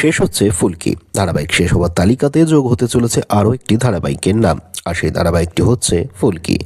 শেষ হচ্ছে ফুলকি। ধারাবাহিক শেষ হওয়ার তালিকাতে যোগ হতে চলেছে আরও একটি ধারাবাহিকের নাম, আর সেই ধারাবাহিকটি হচ্ছে ফুলকি।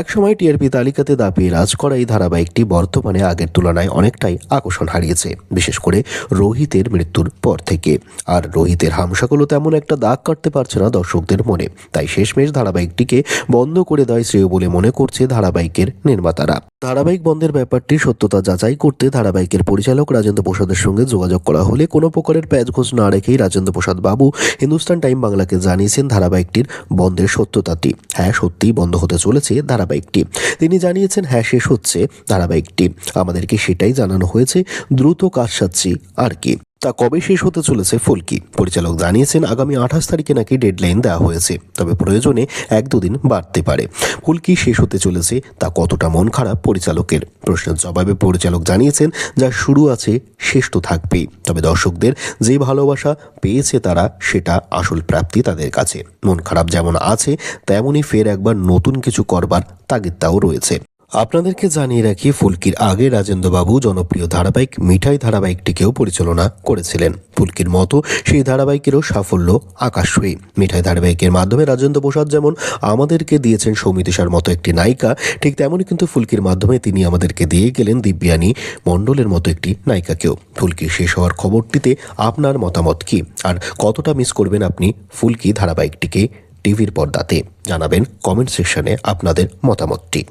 একসময় টিআরপি তালিকাতে দাপিয়ে রাজ করা এই ধারাবাহিকটি বর্তমানে আগের তুলনায় অনেকটাই আকর্ষণ হারিয়েছে, বিশেষ করে রোহিতের মৃত্যুর পর থেকে। আর রোহিতের হামসাগুলো তেমন একটা দাগ কাটতে পারছে না দর্শকদের মনে, তাই শেষমেশ ধারাবাহিকটিকে বন্ধ করে দেয় শ্রেয় বলে মনে করছে ধারাবাহিকের নির্মাতারা। ধারাবাহিক বন্ধের ব্যাপারটি সত্যতা যাচাই করতে ধারাবাহিকের পরিচালক রাজেন্দ্র প্রসাদের সঙ্গে যোগাযোগ করা হলে কোনো প্রকারের প্যাচঘোষ না রেখেই রাজেন্দ্র প্রসাদ বাবু হিন্দুস্তান টাইম বাংলাকে জানিয়েছেন ধারাবাহিকটির বন্ধের সত্যতাটি। হ্যাঁ সত্যিই বন্ধ হতে চলেছে ধারাবাহিকটি। তিনি জানিয়েছেন হ্যাঁ শেষ হচ্ছে ধারাবাহিকটি। আমাদেরকে সেটাই জানানো হয়েছে, দ্রুত কাজ সাচ্ছি আর কি। তা কবে শেষ হতে চলেছে ফুলকি? পরিচালক জানিয়েছেন, আগামী আঠাশ তারিখে নাকি ডেডলাইন দেওয়া হয়েছে। তবে প্রয়োজনে এক দুদিন বাড়তে পারে। ফুলকি শেষ হতে চলেছে, তা কতটা মন খারাপ পরিচালকের? প্রশ্নের জবাবে পরিচালক জানিয়েছেন, যা শুরু আছে, শেষ তো থাকবেই। তবে দর্শকদের যে ভালোবাসা পেয়েছে তারা, সেটা আসল প্রাপ্তি তাদের কাছে। মন খারাপ যেমন আছে তেমনই ফের একবার নতুন কিছু করবার তাগিদটাও রয়েছে। আপনাদেরকে জানিয়ে রাখি, ফুলকির আগে রাজেন্দ্রবাবু জনপ্রিয় ধারাবাহিক মিঠাই ধারাবাহিকটিকেও পরিচালনা করেছিলেন। ফুলকির মতো সেই ধারাবাহিকেরও সাফল্য আকাশই মিঠাই ধারাবাহিকের মাধ্যমে রাজেন্দ্র প্রসাদ যেমন আমাদেরকে দিয়েছেন সৌমিতিশার মতো একটি নায়িকা, ঠিক তেমনই কিন্তু ফুলকির মাধ্যমে তিনি আমাদেরকে দিয়ে গেলেন দিব্যানী মণ্ডলের মতো একটি নায়িকাকেও। ফুলকি শেষ হওয়ার খবরটিতে আপনার মতামত কি? আর কতটা মিস করবেন আপনি ফুলকি ধারাবাহিকটিকে টিভির পর্দাতে? জানাবেন কমেন্ট সেকশনে আপনাদের মতামতটি।